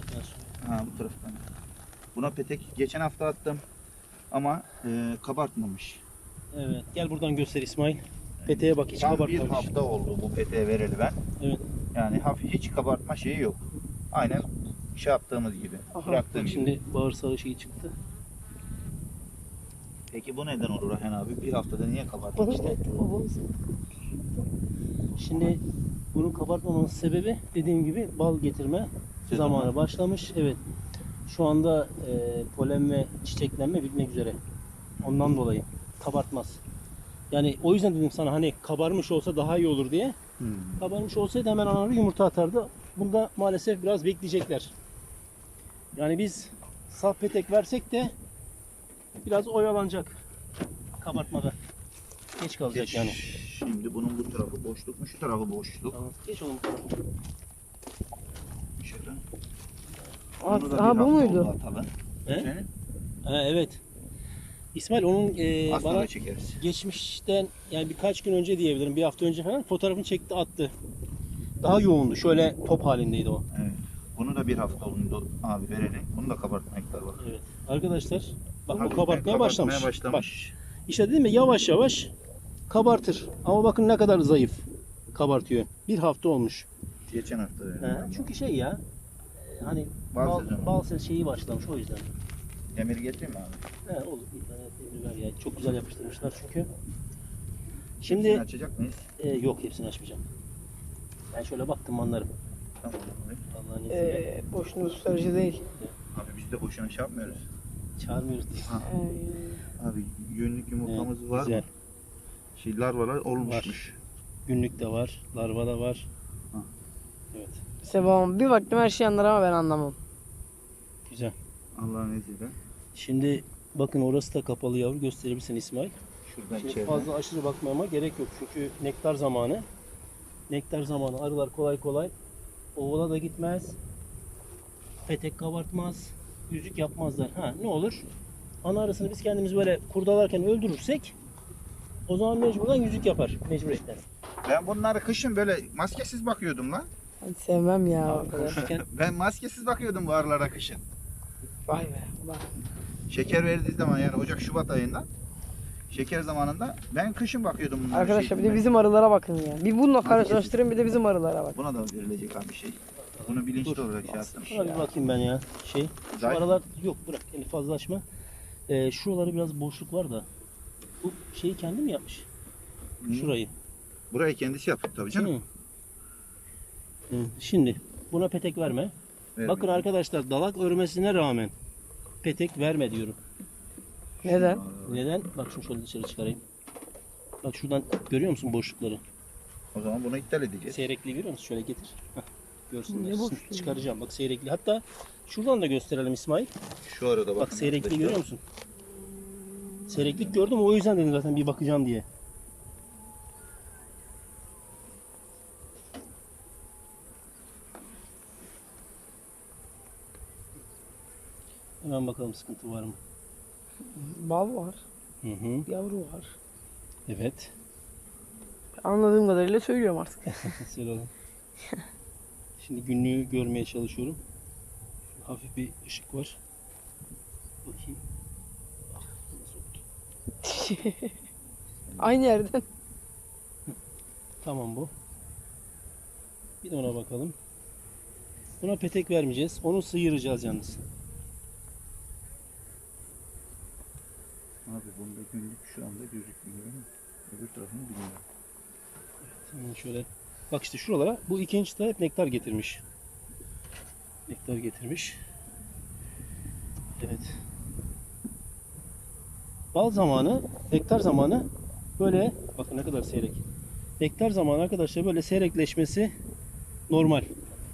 taraftan. Ha bu taraftan. Buna petek geçen hafta attım. Ama e, kabartmamış. Evet. Gel buradan göster İsmail. Peteğe bak hiç Tam bir kabartmamış. hafta oldu bu peteğe vereli ben. Evet. Yani hafif hiç kabartma şeyi yok. Aynen şey yaptığımız gibi. Aha, bıraktığım bak gibi. şimdi bağırsağı şeyi çıktı. Peki bu neden olur Ayhan abi? Bir haftada niye kabartmış? İşte Şimdi bunun kabartmamanın sebebi dediğim gibi bal getirme Sezonu. zamanı başlamış. Evet. Şu anda e, polen ve çiçeklenme bitmek üzere. Ondan dolayı kabartmaz. Yani o yüzden dedim sana hani kabarmış olsa daha iyi olur diye. Hmm. Kabarmış olsaydı hemen anaları yumurta atardı. Bunda maalesef biraz bekleyecekler. Yani biz saf petek versek de biraz oyalanacak kabartmada. Geç kalacak Geç. yani. Şimdi bunun bu tarafı boşluk mu? Şu tarafı boşluk. Tamam. Geç oğlum. Şöyle. Bir aa, bu hafta muydu? oldu atalım. He? Senin? Ha, evet. İsmail onun e, Az sonra bana çekeriz. geçmişten yani birkaç gün önce diyebilirim. Bir hafta önce falan fotoğrafını çekti attı. Daha yoğundu. Şöyle top halindeydi o. Evet. Bunu da bir hafta oldu abi verelim. Bunu da kabartma miktarı var. Evet. Arkadaşlar bak o kabartmaya başlamış. Bak başlamış. işte dedim ya yavaş yavaş kabartır. Ama bakın ne kadar zayıf kabartıyor. Bir hafta olmuş. Geçen hafta. He, yani. çünkü şey ya e, hani Bal bal, sezonu. bal ses şeyi başlamış o yüzden. Demir getireyim mi abi? He, olur bir tane demir ver ya. Çok güzel yapıştırmışlar çünkü. Şimdi Şimdi açacak mıyız? e, yok hepsini açmayacağım. Ben şöyle baktım anlarım. Tamam abi. Allah'ın izniyle. Ee, boşuna ısrarcı değil. Abi biz de boşuna şey yapmıyoruz. Çağırmıyoruz diye. Ee, Abi yünlük yumurtamız Evet, var güzel. mı? Şey larvalar olmuşmuş. Günlük de var, larva da var. Evet, Sevam bir baktım her şey anlar ama ben anlamam. güzel. Allah'ın izniyle. Şimdi bakın orası da kapalı yavru gösterebilirsin İsmail. Şuradan Şimdi içeri. fazla aşırı bakmama gerek yok çünkü nektar zamanı. Nektar zamanı arılar kolay kolay ovala da gitmez. Petek kabartmaz. Yüzük yapmazlar. Ha ne olur? Ana arısını biz kendimiz böyle kurdalarken öldürürsek o zaman mecburen yüzük yapar mecburiyetten. Ben bunları kışın böyle maskesiz bakıyordum lan. Hadi sevmem ya. o kadar. Ben maskesiz bakıyordum bu arılara kışın. Vay be. Bak. Şeker verdiği zaman yani Ocak Şubat ayında şeker zamanında ben kışın bakıyordum bunlara. Arkadaşlar bir şey, de bizim arılara bakın ya. Bir bununla karşılaştırın bir de bizim arılara bak. Buna da verilecek abi şey. Bunu bilinçli olarak şey yaptım. Şuna bir bakayım ben ya. Şey, şu Zayıf. aralar yok bırak yani fazla açma. Ee, şuraları biraz boşluk var da. Bu şeyi kendi mi yapmış? Şurayı. Burayı kendisi yaptı tabii canım. Hı. Hı. Şimdi buna petek verme. Vermiyor. Bakın arkadaşlar dalak örmesine rağmen petek verme diyorum. Neden? Neden? Bak şunu şöyle dışarı çıkarayım. Bak şuradan görüyor musun boşlukları? O zaman bunu iptal edeceğiz. Seyrekliği görüyor musun? Şöyle getir. Hah, görsünler. Ne? Çıkaracağım. Bak seyrekliği. Hatta şuradan da gösterelim İsmail. Şu arada. Bak seyrekliği arkadaşlar. görüyor musun? Seyreklik gördüm o yüzden dedim zaten bir bakacağım diye. Hemen bakalım sıkıntı var mı? Bal var. Hı hı. Yavru var. Evet. Anladığım kadarıyla söylüyorum artık. Söyle oğlum. Şimdi günlüğü görmeye çalışıyorum. Hafif bir ışık var. Bakayım. Ah? Aynı yerden. Tamam bu. Bir de ona bakalım. Buna petek vermeyeceğiz. Onu sıyıracağız yalnız. Abi bunda günlük şu anda gözükmüyor ama öbür tarafını bilmiyorum. Hemen şöyle. Bak işte şuralara bu ikinci çıta hep nektar getirmiş. Nektar getirmiş. Evet. Bal zamanı, nektar zamanı böyle bakın ne kadar seyrek. Nektar zamanı arkadaşlar böyle seyrekleşmesi normal.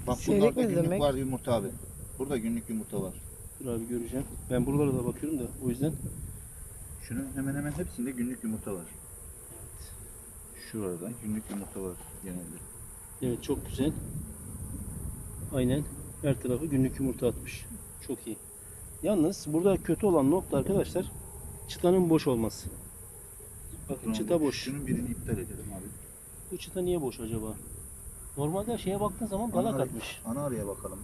Bak Seyrek bunlarda ne günlük demek? var yumurta abi. Burada günlük yumurta var. Dur abi göreceğim. Ben buralara da bakıyorum da o yüzden. Şunun hemen hemen hepsinde günlük yumurta var. Şurada günlük yumurta var genelde. Evet çok güzel. Aynen her tarafı günlük yumurta atmış. Çok iyi. Yalnız burada kötü olan nokta arkadaşlar çıtanın boş olması. Bakın çıta boş. Şunun birini iptal edelim abi. Bu çıta niye boş acaba? Normalde şeye baktığın zaman Ana- atmış. Ana araya bakalım.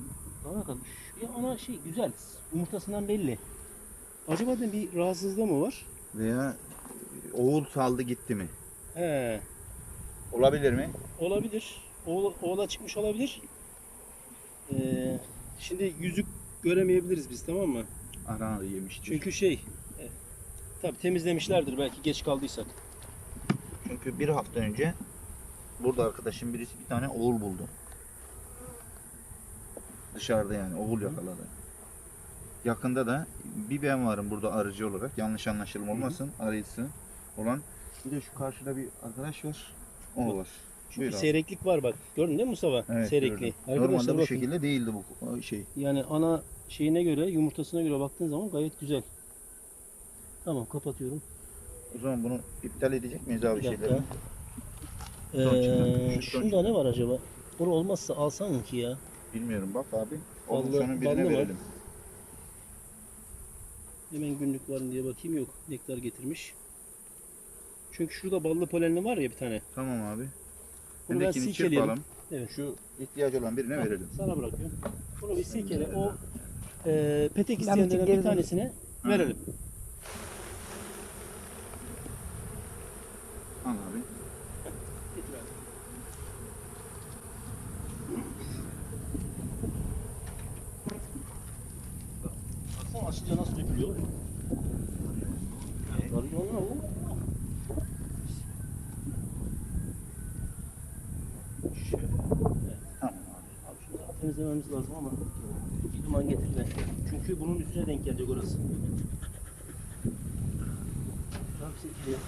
Bana bak. Ya ana şey güzel. Yumurtasından belli. Acaba da bir rahatsızlığı mı var? Veya oğul saldı gitti mi? He. Olabilir mi? Olabilir. Oğla, oğla çıkmış olabilir. Ee, şimdi yüzük göremeyebiliriz biz tamam mı? Ara yemiştir. Çünkü şey e, tabi temizlemişlerdir belki geç kaldıysak. Çünkü bir hafta önce burada arkadaşım birisi bir tane oğul buldu. Dışarıda yani oğul yakaladı. Yakında da bir ben varım burada arıcı olarak. Yanlış anlaşılma olmasın. Arayıcısı olan. Bir de şu karşıda bir arkadaş var. O var. Buyur abi. seyreklik var bak. Gördün değil mi Mustafa? Evet, Seyrekliği. gördüm. Normalde bu bakın. şekilde değildi bu şey. Yani ana şeyine göre, yumurtasına göre baktığın zaman gayet güzel. Tamam kapatıyorum. O zaman bunu iptal edecek miyiz abi Bir dakika. şeyleri? Son Ee, şu son şunda ne var acaba? Bunu olmazsa alsan ki ya? Bilmiyorum bak abi. Ballı- Olursanın birine ballı mı? verelim. Hemen günlük var mı diye bakayım yok. Nektar getirmiş. Çünkü şurada ballı polenli var ya bir tane. Tamam abi. Bunu ben Öndekini çırpalım. Evet. Şu ihtiyacı olan birine verelim. Sana bırakıyorum. Bunu bir silkele. O e, petek Ben bir isteyenlerden tık bir geri tanesine verelim. Al abi. Getir abi. Bak, Baksana açınca nasıl dökülüyor. Var ya onlar o. Şöyle. Evet. Tamam abi. Abi şunu daha temizlememiz lazım ama duman getir de. Çünkü bunun üstüne denk gelecek orası. Tamam silkeleyelim.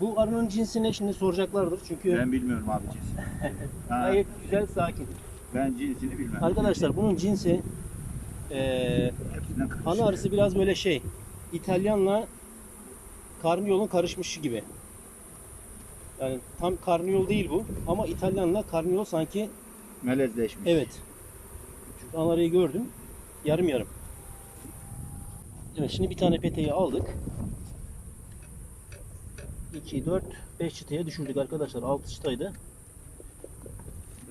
Bu arının cinsini şimdi soracaklardır çünkü Ben bilmiyorum abi cinsini. gayet güzel sakin. ben cinsini bilmem. Arkadaşlar bunun cinsi karışık. ana arısı biraz böyle şey İtalyanla karnıyolun karışmış gibi. Yani tam karnıyol değil bu ama İtalyanla karnıyol sanki Melezleşmiş. evet. Çünkü ana arıyı gördüm. Yarım yarım. Evet şimdi bir tane peteği aldık. 2, 4, 5 çıtaya düşürdük arkadaşlar. 6 çıtaydı.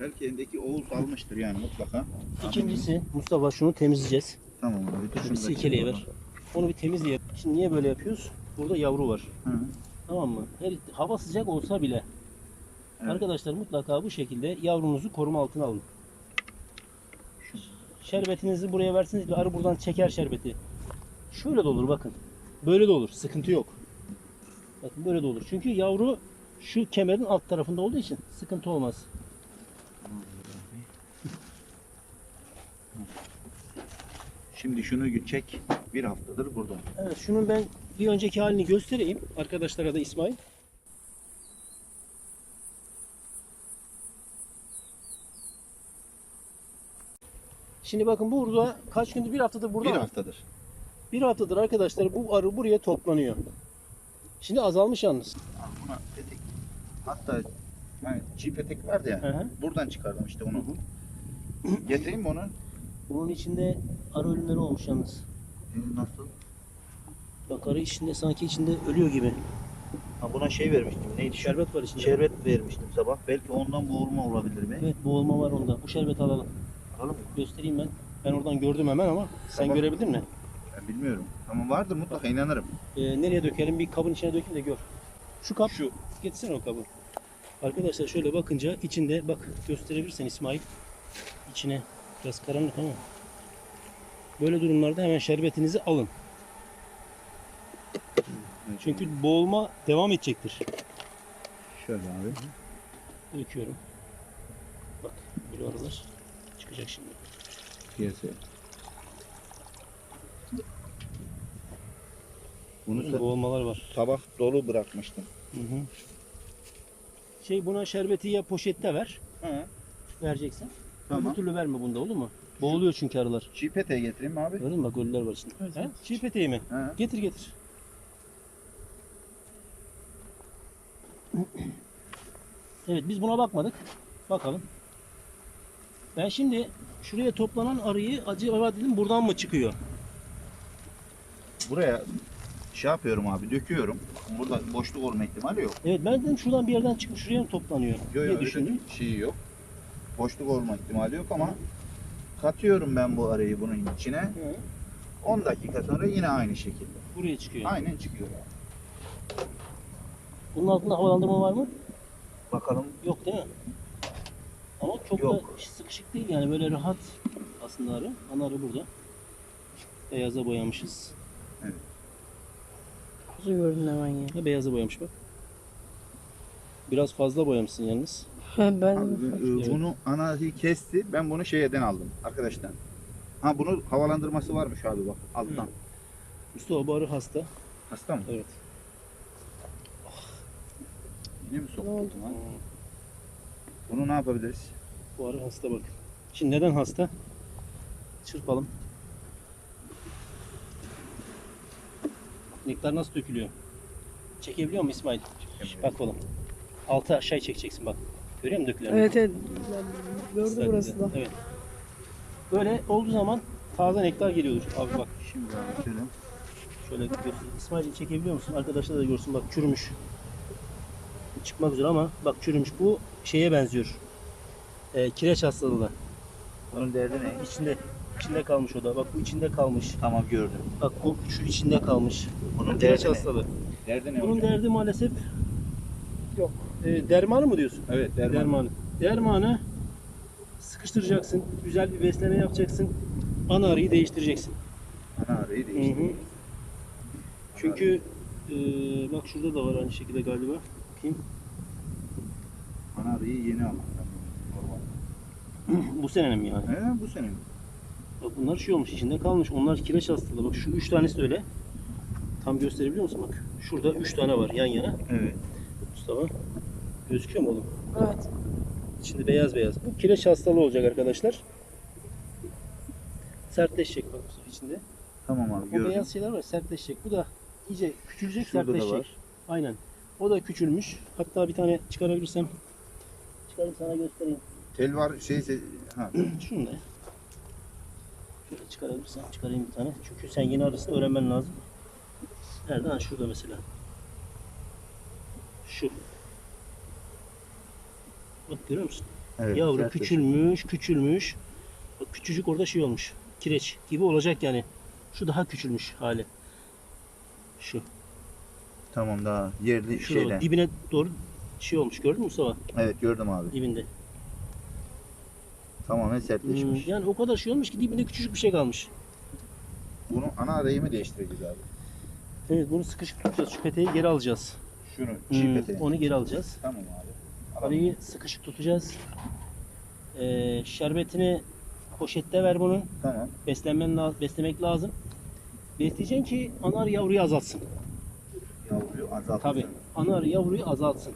Belki elindeki oğul salmıştır yani mutlaka. İkincisi Mustafa şunu temizleyeceğiz. Tamam abi. Şunu da silkeleyiver. çırpalım. Onu bir temizleyelim. Şimdi niye böyle yapıyoruz? Burada yavru var. Hı. Tamam mı? Her, hava sıcak olsa bile Evet. arkadaşlar mutlaka bu şekilde yavrunuzu koruma altına alın. Şerbetinizi buraya versiniz bir arı buradan çeker şerbeti. Şöyle de olur bakın. Böyle de olur. Sıkıntı yok. Bakın böyle de olur. Çünkü yavru şu kemerin alt tarafında olduğu için sıkıntı olmaz. Şimdi şunu çek. Bir haftadır burada. Evet şunun ben bir önceki halini göstereyim arkadaşlara da İsmail. Şimdi bakın burada kaç gündür bir haftadır burada bir mı? haftadır. Bir haftadır arkadaşlar bu arı buraya toplanıyor. Şimdi azalmış yalnız. Al Buna petek. Hatta yani çiğ petek vardı ya. Hı hı. Buradan çıkardım işte onu. Getireyim mi onu? Bunun içinde arı ölümleri olmuş yalnız. Ee, Nasıl? Bak arı içinde sanki içinde ölüyor gibi. Ha buna şey vermiştim. Neydi? Şerbet var içinde. Şerbet vermiştim sabah. Belki ondan boğulma olabilir mi? Evet boğulma var onda. Bu şerbeti alalım. Alalım mı? Göstereyim ben. Ben oradan gördüm hemen ama sen Tamam. görebildin mi? Ben bilmiyorum. Ama vardır mutlaka inanırım. Ee, nereye dökelim? Bir kabın içine dökeyim de gör. Şu kap. Şu. Getirsene o kabı. Arkadaşlar şöyle bakınca içinde bak gösterebilirsen İsmail. İçine biraz karanlık ama. Böyle durumlarda hemen şerbetinizi alın. Çünkü boğulma devam edecektir. Şöyle abi. Döküyorum. Bak böyle aralar çıkacak şimdi. Piyasaya. Bunu boğulmalar var. sabah dolu bırakmıştım. Hı hı. Şey buna şerbeti ya poşette ver. Hı. Vereceksen. Tamam. Öbür türlü verme bunda olur mu? Boğuluyor çünkü arılar. Çiğ peteği getireyim mi abi? Gördün mü bak ölüler var içinde. Evet, He? Çiğ peteği mi? Hı. Getir getir. Evet biz buna bakmadık. Bakalım. Ben şimdi şuraya toplanan arıyı acaba dedim buradan mı çıkıyor? Buraya şey yapıyorum abi döküyorum. Burada boşluk olma ihtimali yok. Evet ben dedim şuradan bir yerden çıkmış şuraya mı toplanıyor Yok diye yok öyle düşündüm. bir şeyi yok. Boşluk olma ihtimali yok ama katıyorum ben bu arayı bunun içine. Hı, 10 dakika sonra yine aynı şekilde. buraya çıkıyor. Aynen çıkıyor. Bunun altında havalandırma var mı? Bakalım. Yok değil mi? Ama çok Yok. da sıkışık değil yani böyle rahat aslında arı. Ana arı burada. Beyaza boyamışız. Kuzu gördün hemen ya. Ha, beyaza boyamış bak. Biraz fazla boyamışsın yalnız. Ben e, bunu anayı kesti. Ben bunu şeyden aldım arkadaşlar. Ha bunu havalandırması varmış abi bak alttan. Mustafa bu arı hasta. Hasta mı? Evet. Yine mi? Ne oldu? lan? Bunu ne yapabiliriz? Bu arı hasta bak. Şimdi neden hasta? Çırpalım. Nektar nasıl dökülüyor? Çekebiliyor musun İsmail? Bak oğlum. Altı aşağı çekeceksin bak. Görüyor musun dökülen? Evet evet. Gördü Islak burası da. Evet. Böyle olduğu zaman taze nektar geliyordur. Abi bak Şimdi abi şöyle. şöyle göster. İsmail çekebiliyor musun? Arkadaşlar da görsün bak çürümüş. Çıkmak üzere ama bak çürümüş. Bu şeye benziyor. Ee, kireç hastalığı. Bunun derdi ne? İçinde içinde kalmış o da. Bak bu içinde kalmış. Tamam gördüm. Bak bu şu içinde kalmış. Bunun Kireç derdi ne? hastalığı. Derdi ne Bunun hocam? derdi maalesef Yok. E, dermanı mı diyorsun? Evet derman. Dermanı. Dermanı sıkıştıracaksın. Güzel bir besleme yapacaksın. Ana arıyı değiştireceksin. Ana değiştirdi. hı. Çünkü e, bak şurada da var aynı şekilde galiba. Bakayım. Ana arayı yeni. Normal. Bu senenin mi yani? He bu senin. Bak bunlar şey olmuş içinde kalmış. Onlar kireç hastalığı. Bak şu üç tanesi de öyle. Tam gösterebiliyor musun bak? Şurada üç tane var yan yana. Evet. Mustafa. Gözüküyor mu oğlum? Evet. İçinde beyaz beyaz. Bu kireç hastalığı olacak arkadaşlar. Sertleşecek bak Mustafa içinde. Tamam abi O gördüm. beyaz şeyler var sertleşecek. Bu da iyice küçülecek Şurada da sertleşecek. var. Aynen. O da küçülmüş. Hatta bir tane çıkarabilirsem çıkarayım sana göstereyim. Tel var şeyse ha. Şunu da. Şöyle çıkarabilirsem çıkarayım bir tane. Çünkü sen yeni arasını öğrenmen lazım. Nerede? Ha şurada mesela. Şu. Bak görüyor musun? Evet. Yavru sertleşti. küçülmüş, küçülmüş. Bak küçücük orada şey olmuş. Kireç gibi olacak yani. Şu daha küçülmüş hali. Şu. Tamam daha yerli Şurada şeyden. dibine doğru şey olmuş. Gördün mü Mustafa? Evet gördüm abi. Dibinde. Tamamen Hmm, sertleşmiş. yani o kadar şey olmuş ki dibinde küçücük bir şey kalmış. Bunu ana arayı mı değiştireceğiz abi? Evet bunu sıkışık tutacağız. Şu peteği geri alacağız. Şunu Hmm, onu geri alacağız. Tamam abi. Alalım. Sıkışık tutacağız. Ee, şerbetini poşette ver bunun. Tamam. Beslenmen la- beslemek lazım. Besleyeceksin ki ana arı yavruyu azaltsın. Yavruyu azaltırsın. Tabii. Ana arı yavruyu azaltsın.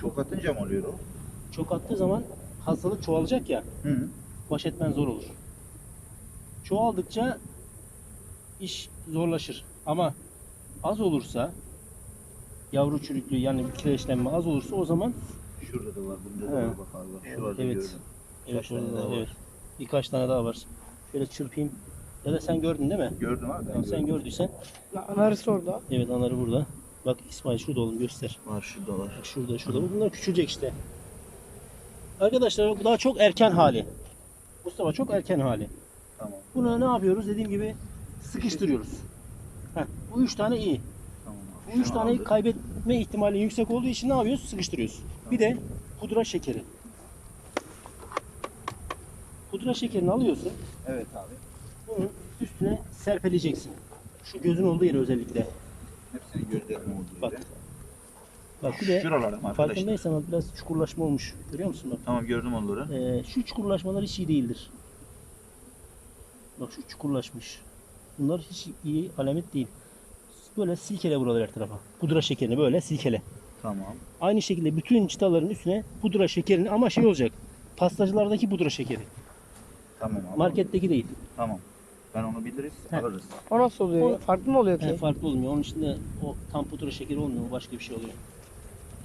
Çok atınca mı oluyor o? Çok attığı zaman hastalık çoğalacak ya. Hı hı. Baş etmen zor olur. Çoğaldıkça iş zorlaşır. Ama az olursa yavru çürüklüğü yani bir kireçlenme az olursa o zaman Şurada da var. Bunda da He. var bak abi. Evet, Şurada evet. gördüm. evet, tane orada da- daha var? evet. birkaç tane daha var. Şöyle çırpayım. Ya da sen gördün değil mi? Gördüm abi. ben Tamam, sen gördüm. gördüysen. Anarısı orada. Evet anarı burada. Bak İsmail şurada oğlum göster. Var şurada var. Bak şurada şurada. Bunlar küçülecek işte. Arkadaşlar bu daha çok erken hali. Mustafa çok erken hali. Tamam. Buna ne yapıyoruz? Dediğim gibi sıkıştırıyoruz. Heh, bu üç tane iyi. Bu üç taneyi kaybetme ihtimali yüksek olduğu için ne yapıyoruz? Sıkıştırıyoruz. Bir de pudra şekeri. Pudra şekerini alıyorsun. Evet abi. Bunu üstüne serpeleyeceksin. Şu gözün olduğu yere özellikle. Hepsini gözlerim olduğu Bak. yere. Bak bir de Şuralara mı arkadaşlar? farkındaysan biraz çukurlaşma olmuş. Görüyor musun bak? Tamam gördüm onları. Ee, şu çukurlaşmalar hiç iyi değildir. Bak şu çukurlaşmış. Bunlar hiç iyi alamet değil. Böyle silkele buraları her tarafa. Pudra şekerini böyle silkele. Tamam. Aynı şekilde bütün çıtaların üstüne pudra şekerini ama şey olacak. Pastacılardaki pudra şekeri. Tamam abi. Marketteki değil. Tamam. Ben onu biliriz, He. alırız. O nasıl oluyor? O-? Farklı mı oluyor ki? He, farklı olmuyor. Onun içinde o tam pudra şekeri olmuyor. O başka bir şey oluyor.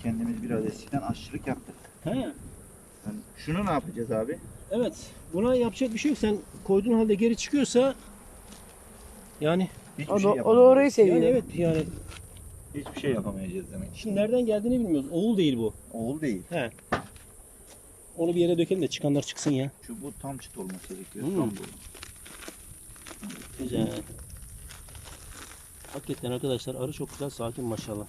Kendimiz biraz eskiden aşçılık yaptık. He. Yani şunu ne yapacağız abi? Evet. Buna yapacak bir şey yok. Sen koyduğun halde geri çıkıyorsa yani Hiçbir O şey da, o da orayı seviyor. Yani evet yani Hiçbir şey yapamayacağız demek. şimdi nereden geldiğini bilmiyoruz. Oğul değil bu. Oğul değil. He. Onu bir yere dökelim de çıkanlar çıksın ya. Şu bu tam çıt olması gerekiyor. Hmm. Tam bu. Güzel. Hakikaten arkadaşlar arı çok güzel sakin maşallah.